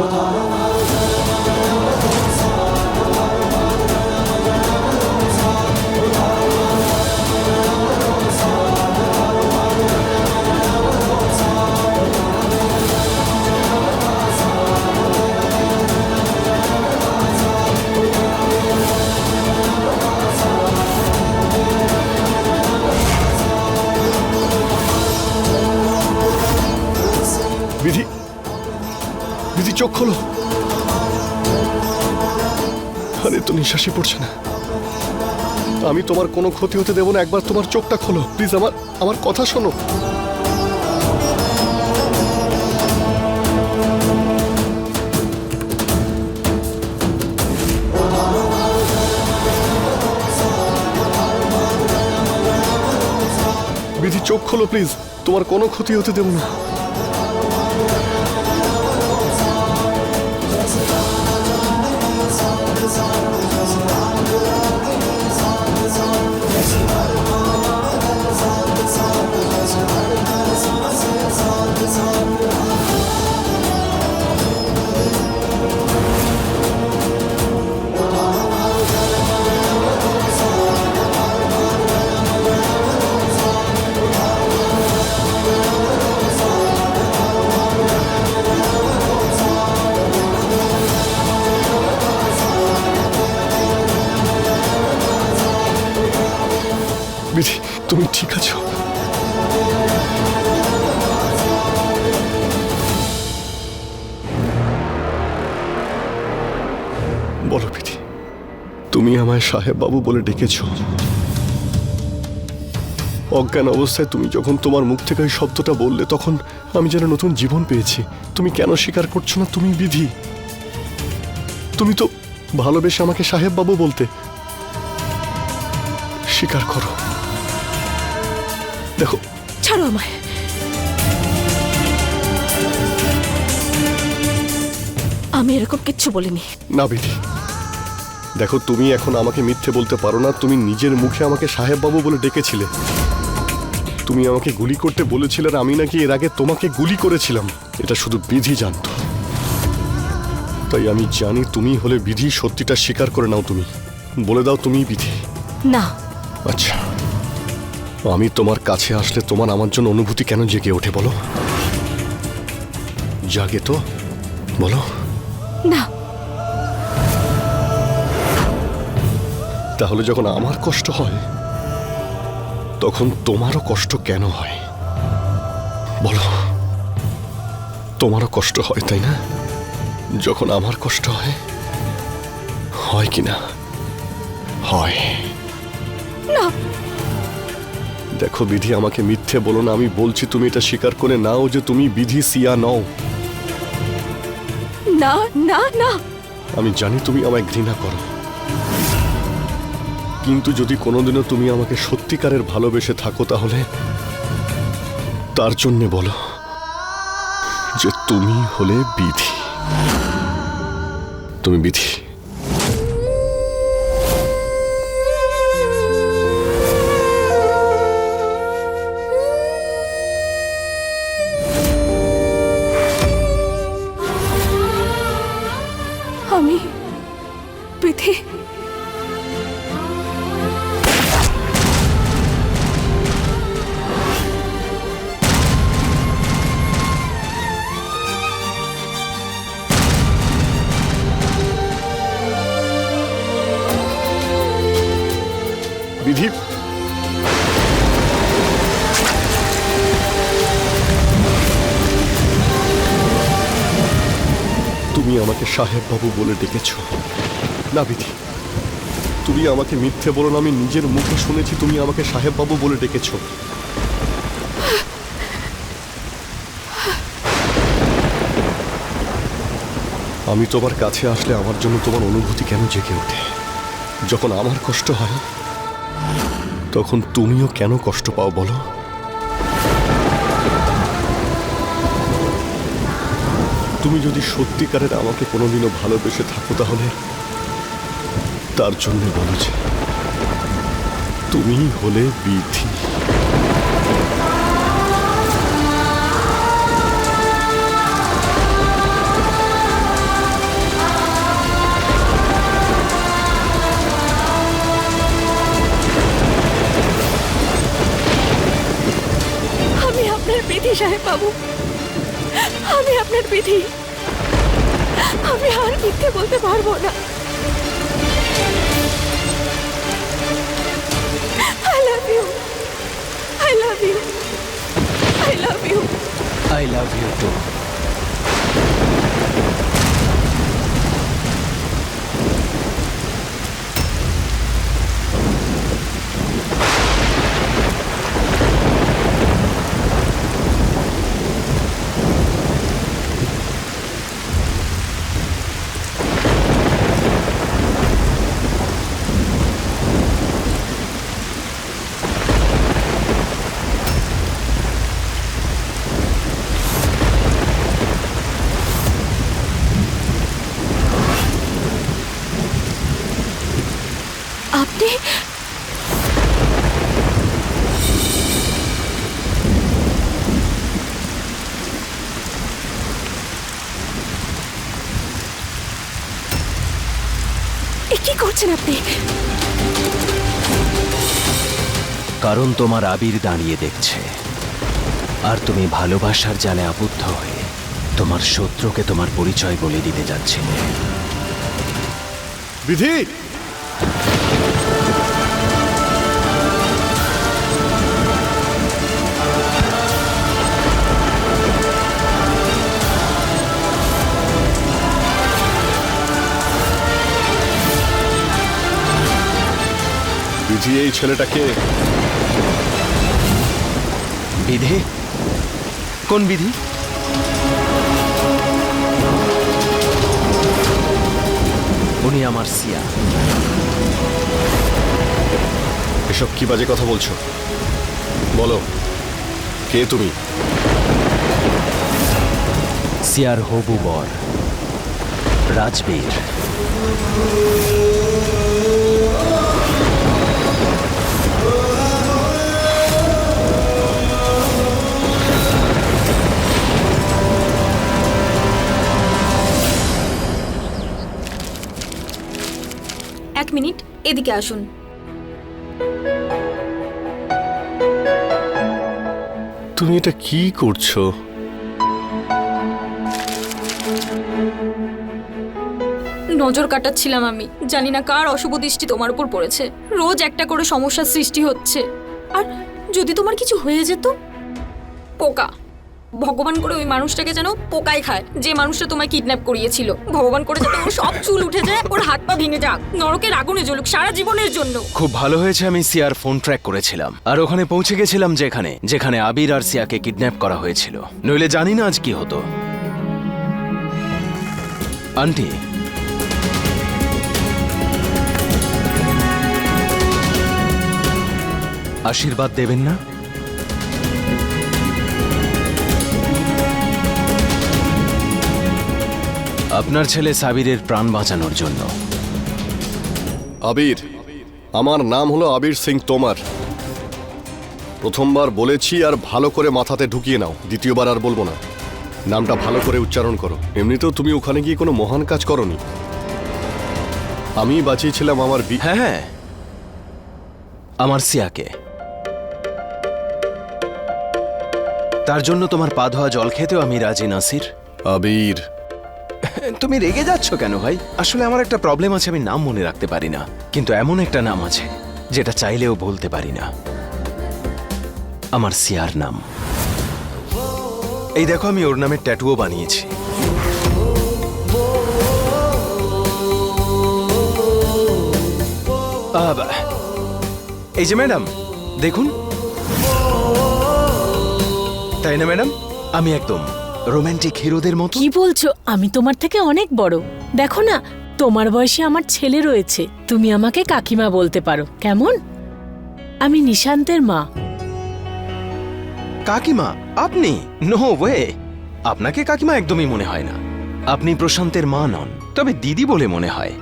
বিধি তোমার কোনো ক্ষতি হতে দেবো না, একবার তোমার চোখটা খোলো। প্লিজ আমার আমার কথা শোনো। বিধি, চোখ খোলো, প্লিজ। তোমার কোনো ক্ষতি হতে দেবো না। আমায় সাহেব বাবু বলে ডেকেছ। অজ্ঞান অবস্থায় তুমি যখন তোমার মুখ থেকে ওই শব্দটা বললে তখন আমি যেন নতুন জীবন পেয়েছি। তুমি কেন স্বীকার করছ না তুমি বিধি? তুমি তো ভালোবেসে আমাকে সাহেব বাবু বলতে স্বীকার করো। দেখো। ছাড়ো আমায়। আমি এরকম কিচ্ছু বলিনি। না বিধি। দেখো তুমি এখন আমাকে মিথ্যে বলতে পারো না। তুমি নিজের মুখে আমাকে সাহেব বাবু বলে ডেকেছিলে। তুমি আমাকে গুলি করতে বলেছিলে আর আমি নাকি এর আগে তোমাকে গুলি করেছিলাম। এটা শুধু বিধি জানতো। তাই আমি জানি তুমি হলে বিধি সত্যিটা স্বীকার করে নাও তুমি। বলে দাও তুমি বিধি। না। আচ্ছা। আমি তোমার কাছে আসলে তোমার আমার জন্য অনুভূতি কেন জেগে ওঠে বলো? জাগে তো? বলো। না। তাহলে যখন আমার কষ্ট হয় তখন তোমারও কষ্ট কেন হয়? বলো তোমারও কষ্ট হয় তাই না? যখন আমার কষ্ট হয় হয় কি না? হয়। না। দেখো বিধি আমাকে মিথ্যে বলো না আমি বলছি তুমি এটা স্বীকার করে নাও যে তুমি বিধি সিয়া নও। না না না। আমি জানি তুমি আমায় ঘৃণা করো। কিন্তু যদি কোনোদিনও তুমি আমাকে সত্যিকারের ভালোবেসে থাকো তাহলে তার জন্য বলো যে তুমি হলে বিধি। তুমি বিধি। আমাকে সাহেব বাবু বলে ডেকেছ। না, বিধি, তুমি আমাকে মিথ্যে বলো না, আমি নিজের মুখে শুনেছি তুমি আমাকে সাহেব বাবু বলে ডেকেছ। আমি তোমার কাছে আসলে আমার জন্য তোমার অনুভূতি কেন জেগে ওঠে? যখন আমার কষ্ট হয়, তখন তুমিও কেন কষ্ট পাও বলো? তুমি যদি সত্যিকারের আমাকে কোনোদিনও ভালোবেসে থাকো তাহলে, তার জন্য বলো যে তুমি হলে বিধি। বিধি সাহেব বাবু। আপনার বিধি আমি আর মিথ্যে বলতে পারব না I love you I love you I love you I love you too আপনি এ কি করছেন আপনি? কারণ তোমার আবির দাঁড়িয়ে দেখছে। আর তুমি ভালোবাসার জালে আবদ্ধ হয়ে তোমার শত্রুকে তোমার পরিচয় বলে দিতে যাচ্ছে বিধি! বিধি এই ছেলেটাকে বিধি? কোন বিধি? উনি আমার সিয়া। এসব কি বাজে কথা বলছো? বলো কে তুমি? সিয়ার হবু বর রাজবীর। এক মিনিট এদিকে আসুন। তুমি এটা কি করছ? নজর কাটাচ্ছিলাম আমি। জানি না কার অশুভ দৃষ্টি তোমার উপর পড়েছে। রোজ একটা করে সমস্যার সৃষ্টি হচ্ছে। আর যদি তোমার কিছু হয়ে যেত? পোকা। ভগবান করে ওই মানুষটাকে যেন পোকায় খায়। যে মানুষটা তোমায় কিডন্যাপ করিয়েছিল। ভগবান করে যাতে ওর সব চুল উঠে যায়, ওর হাত পা ভেঙে যাক। নরকের আগুনে জ্বলুক সারা জীবনের জন্য। খুব ভালো হয়েছে আমি সিয়ার ফোন ট্র্যাক করেছিলাম। আর ওখানে পৌঁছে গেছিলাম যেখানে যেখানে আবির আর সিয়াকে কিডন্যাপ করা হয়েছিল। নইলে জানি না আজ কি হতো। আন্টি। আশীর্বাদ দেবেন না? আপনার ছেলে সাবিরের প্রাণ বাঁচানোর জন্য। আবির আমার নাম হলো আবির সিং তোমার। প্রথমবার বলেছি আর ভালো করে মাথাতে ঢুকিয়ে নাও দ্বিতীয়বার আর বলব না। নামটা ভালো করে উচ্চারণ করো। এমনিতেও তুমি ওখানে গিয়ে কোনো মহান কাজ করনি। আমি বাঁচিয়েছিলাম আমার বি হ্যাঁ হ্যাঁ। আমার সিয়াকে। তার জন্য তোমার পা ধোয়া জল খেতেও আমি রাজি নাসির। আবির তুমি রেগে যাচ্ছ কেন ভাই? আসলে আমার একটা প্রবলেম আছে, আমি নাম মনে রাখতে পারি না। কিন্তু এমন একটা নাম আছে, যেটা চাইলেও বলতে পারি না। আমার সিয়ার নাম। এই দেখো, আমি ওর নামে ট্যাটুও বানিয়েছি। এই যে ম্যাডাম, দেখুন। তাই না ম্যাডাম? আমি একদম। রোমান্টিক হিরোদের মতো? কি বলছো? আমি তোমার থেকে অনেক বড়। দেখো না তোমার বয়সে আমার ছেলে রয়েছে। তুমি আমাকে কাকিমা বলতে পারো। কেমন? আমি নিশান্তের মা। কাকিমা আপনি? নো ওয়ে আপনাকে কাকিমা একদমই মনে হয় না। আপনি প্রশান্তের মা নন তবে দিদি বলে মনে হয়।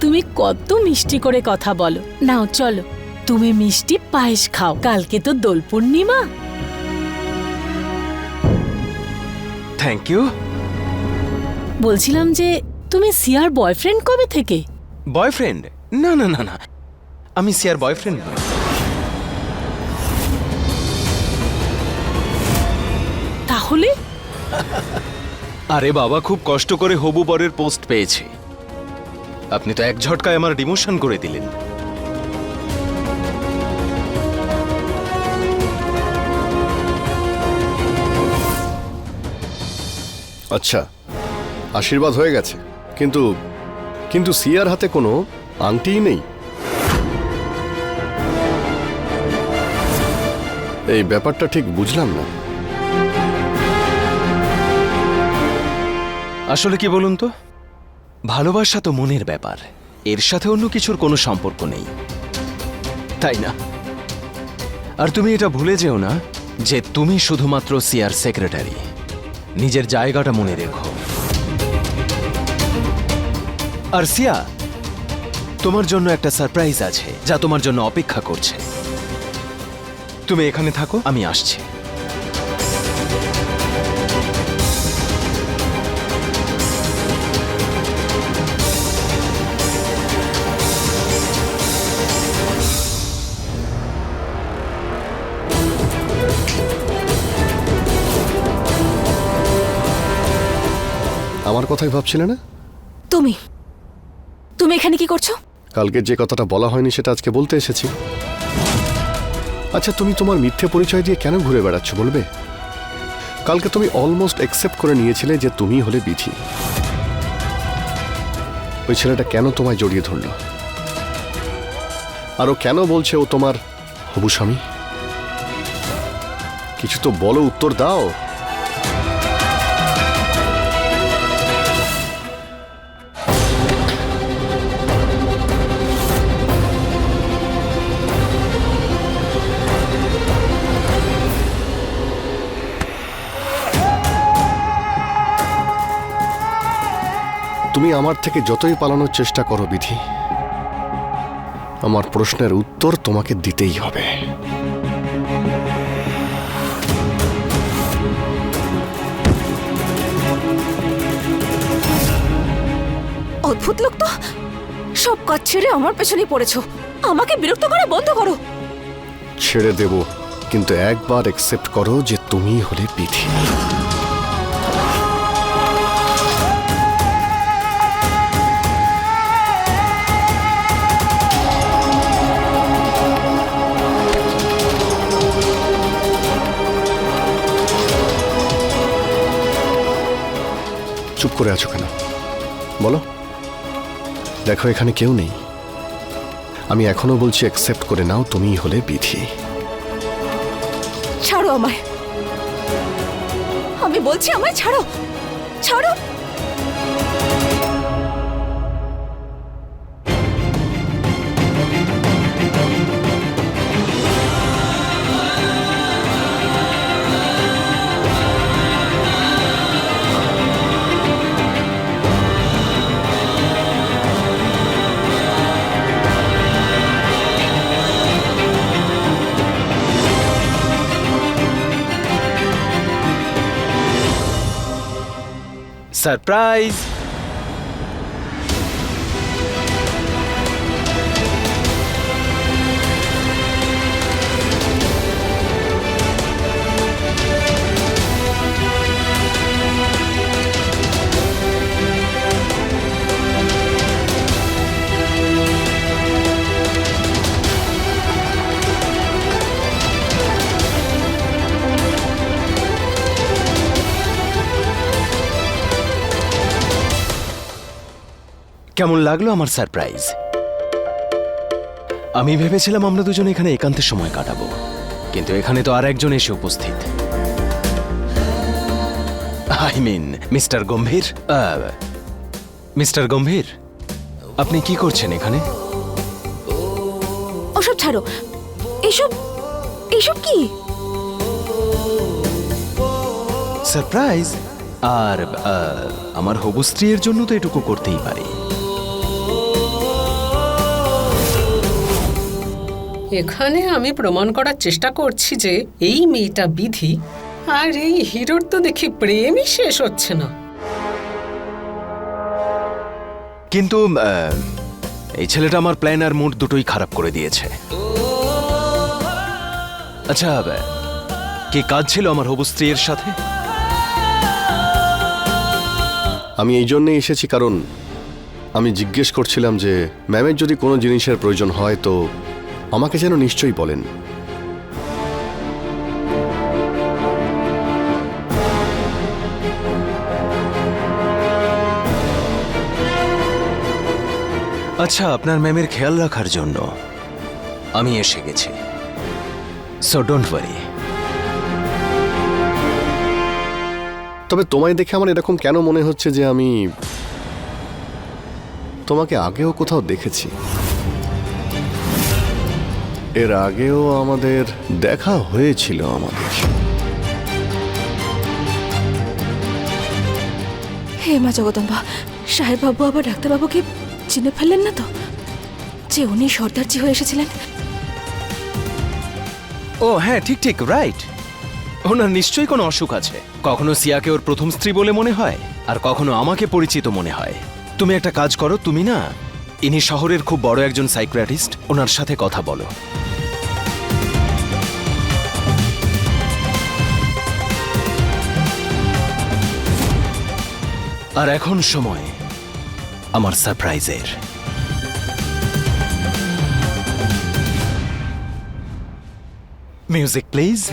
তুমি কত মিষ্টি করে কথা বলো। নাও চলো। তুমি মিষ্টি পায়েস খাও। কালকে তো দোল পূর্ণিমা। থ্যাংক ইউ বলছিলাম যে তুমি সিয়ার বয়ফ্রেন্ড কবে থেকে? বয়ফ্রেন্ড না না না না। আমি সিয়ার বয়ফ্রেন্ড নই। তাহলে? আরে বাবা খুব কষ্ট করে হবু বরের পোস্ট পেয়েছি। আপনি তো এক ঝটকায় আমার ডিমোশন করে দিলেন। আচ্ছা আশীর্বাদ হয়ে গেছে। কিন্তু কিন্তু সিয়ার হাতে কোনো আংটিই নেই। এই ব্যাপারটা ঠিক বুঝলাম না। আসলে কি বলুন তো? ভালোবাসা তো মনের ব্যাপার। এর সাথে অন্য কিছুর কোনো সম্পর্ক নেই। তাই না? আর তুমি এটা ভুলে যেও না যে তুমি শুধুমাত্র সিয়ার সেক্রেটারি। নিজের জায়গাটা মনে রেখো। আরসিয়া, তোমার জন্য একটা সারপ্রাইজ আছে, যা তোমার জন্য অপেক্ষা করছে। তুমি এখানে থাকো, আমি আসছি। আমার কথাই ভাবছিলে না? তুমি। তুমি এখানে কি করছ? কালকে যে কথাটা বলা হয়নি সেটা আজকে বলতে এসেছি। আচ্ছা তুমি তোমার মিথ্যে পরিচয় দিয়ে কেন ঘুরে বেড়াচ্ছ বলবে? কালকে তুমি অলমোস্ট অ্যাকসেপ্ট করে নিয়েছিলে যে তুমি হলে বিধি। ওই ছেলেটা কেন তোমায় জড়িয়ে ধরল? আর ও কেন বলছে ও তোমার হবু স্বামী? কিছু তো বলো উত্তর দাও। তুমি আমার থেকে যতই পালানোর চেষ্টা করো বিধি আমার প্রশ্নের উত্তর তোমাকে দিতেই হবে। অদ্ভুত লোক তো! সব কাজ ছেড়ে আমার পেছনেই পড়েছো। আমাকে বিরক্ত করা বন্ধ করো। ছেড়ে দেব কিন্তু একবার অ্যাকসেপ্ট করো যে তুমি হলে বিধি। চুপ করে আছো কেন? বলো। দেখো, এখানে কেউ নেই। আমি এখনও বলছি অ্যাকসেপ্ট করে নাও তুমি হলে বিধি। ছাড়ো আমায়। আমি বলছি, আমায় ছাড়ো। ছাড়ো। সারপ্রাইজ কেমন লাগল আমার সারপ্রাইজ? আমি ভেবেছিলাম আমরা দুজন এখানে একান্তের সময় কাটাবো কিন্তু এখানে তো আর একজন এসে উপস্থিত। I mean mister Gambhir? Mister Gambhir আপনি কি করছেন এখানে? ওসব ছাড়ো। এসব এসব কি? সারপ্রাইজ? আর আমার হবু স্ত্রীর জন্য তো এটুকু করতেই পারি। এখানে আমি প্রমাণ করার চেষ্টা করছি যে এই মেয়েটা বিধি আর এই হিরোর তো দেখি প্রেমই শেষ হচ্ছে না। কিন্তু এই ছেলেটা আমার প্ল্যান আর মুড দুটোই খারাপ করে দিয়েছে। আচ্ছা কি কাজ ছিল আমার হবু স্ত্রীর সাথে? আমি এই জন্যে এসেছি কারণ আমি জিজ্ঞেস করছিলাম যে ম্যামের যদি কোনো জিনিসের প্রয়োজন হয় তো আমাকে যেন নিশ্চয়ই বলেন। আচ্ছা আপনার ম্যামের খেয়াল রাখার জন্য আমি এসে গেছি। সো ডোন্ট ওয়ারি তবে তোমায় দেখে আমার এরকম কেন মনে হচ্ছে যে আমি তোমাকে আগেও কোথাও দেখেছি? এর আগেও আমাদের দেখা হয়েছিল আমাদের। হে মা জগদম্বা সাহেববাবু আবার ডাক্তারবাবুকে চিনে ফেললেন না তো? যে উনি সর্দারজি হয়ে এসেছিলেন। ও হ্যাঁ ঠিক ঠিক রাইট ওনার নিশ্চয়ই কোনো অসুখ আছে। কখনো সিয়াকে ওর প্রথম স্ত্রী বলে মনে হয় আর কখনো আমাকে পরিচিত মনে হয়। তুমি একটা কাজ করো তুমি না ইনি শহরের খুব বড় একজন সাইক্রাটিস্ট ওনার সাথে কথা বলো। আর এখন সময় আমার সারপ্রাইজের। Music, please.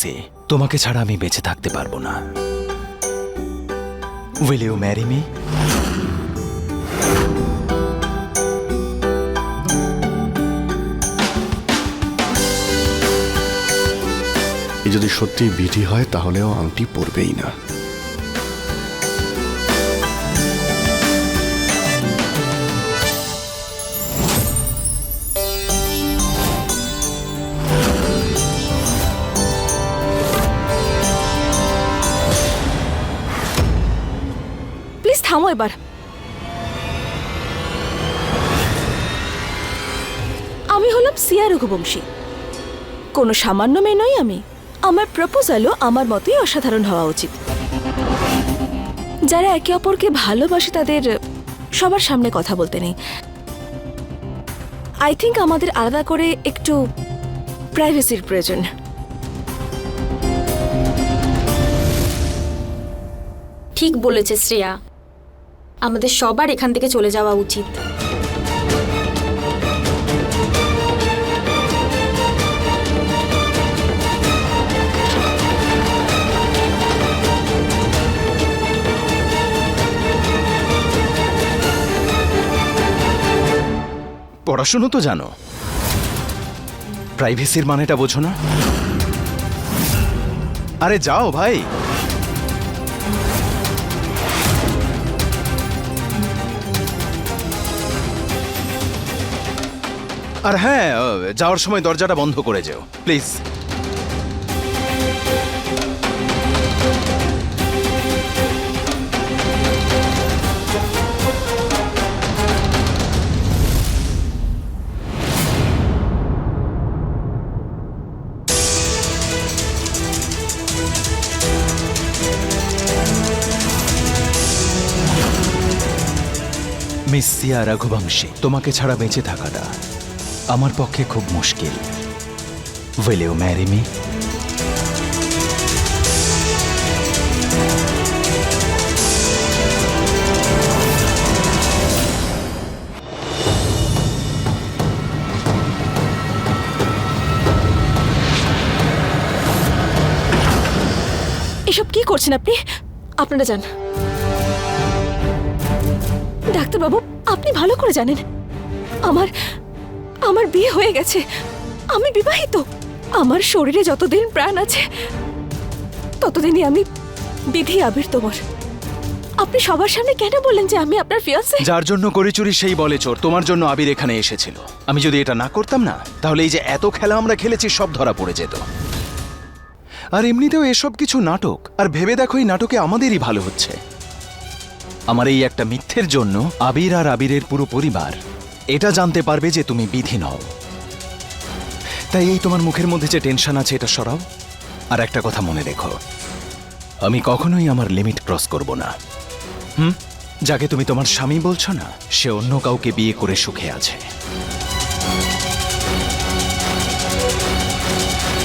সিয়া তোমাকে ছাড়া আমি বেঁচে থাকতে পারব না। উইল ইউ ম্যারি মি যদি সত্যি বিধি হয়, তাহলেও আংটি পরবেই না। এবার আমি হলাম সিয়া রঘুবংশী। কোনো সামান্য মেয়ে নই আমি। আমার প্রপোজালও আমার মতোই অসাধারণ হওয়া উচিত। যারা একে অপরকে ভালোবাসে তাদের সবার সামনে কথা বলতে নেই। আই থিঙ্ক আমাদের আলাদা করে একটু প্রাইভেসির প্রয়োজন। ঠিক বলেছে শ্রেয়া। আমাদের সবার এখান থেকে চলে যাওয়া উচিত। পড়াশুনো তো জানো। প্রাইভেসির মানেটা বোঝো না। আরে যাও ভাই। আর হ্যাঁ যাওয়ার সময় দরজাটা বন্ধ করে যেও, প্লিজ। মিস সিয়া রঘুবংশী, তোমাকে ছাড়া বেঁচে থাকাটা আমার পক্ষে খুব মুশকিল। উইল ইউ ম্যারি মি এসব কি করছেন আপনি? আপনারা যান। ডাক্তারবাবু, আপনি ভালো করে জানেন। আমার আমার বিয়ে হয়ে গেছে। আমি বিবাহিত। আমার শরীরে যতদিন প্রাণ আছে, ততদিনই আমি বিধি আবির তোমার আপনি সবার সামনে কেন বললেন যে আমি আপনার ফিয়ান্সে যার জন্য করি চুরি সেই বলে চোর। তোমার জন্য আবির এখানে এসেছিল। আমি যদি এটা না করতাম না, তাহলে এই যে এত খেলা আমরা খেলেছি, সব ধরা পড়ে যেত। আর এমনিতেও এসব কিছু নাটক, আর ভেবে দেখো এই নাটকে আমাদেরই ভালো হচ্ছে। আমার এই একটা মিথ্যের জন্য আবির আর আবিরের পুরো পরিবার এটা জানতে পারবে যে তুমি বিধি নও। তাই এই তোমার মুখের মধ্যে যে টেনশন আছে এটা সরাও, আর একটা কথা মনে রেখো। আমি কখনোই আমার লিমিট ক্রস করব না। হুম? যাকে তুমি তোমার স্বামী বলছো না, সে অন্য কাউকে বিয়ে করে সুখে আছে।